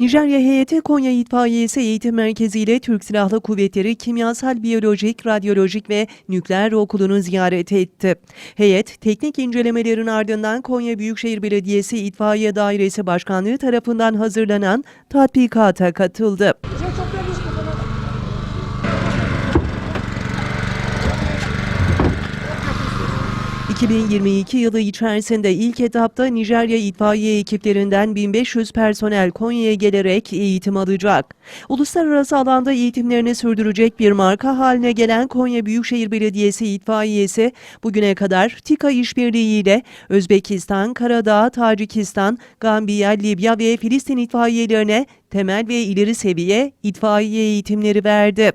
Nijerya heyeti Konya İtfaiyesi Eğitim Merkezi ile Türk Silahlı Kuvvetleri Kimyasal, Biyolojik, Radyolojik ve Nükleer Okulu'nu ziyaret etti. Heyet, teknik incelemelerin ardından Konya Büyükşehir Belediyesi İtfaiye Dairesi Başkanlığı tarafından hazırlanan tatbikata katıldı. 2022 yılı içerisinde ilk etapta Nijerya itfaiye ekiplerinden 1500 personel Konya'ya gelerek eğitim alacak. Uluslararası alanda eğitimlerini sürdürecek bir marka haline gelen Konya Büyükşehir Belediyesi itfaiyesi bugüne kadar TİKA işbirliğiyle Özbekistan, Karadağ, Tacikistan, Gambiya, Libya ve Filistin itfaiyelerine temel ve ileri seviye itfaiye eğitimleri verdi.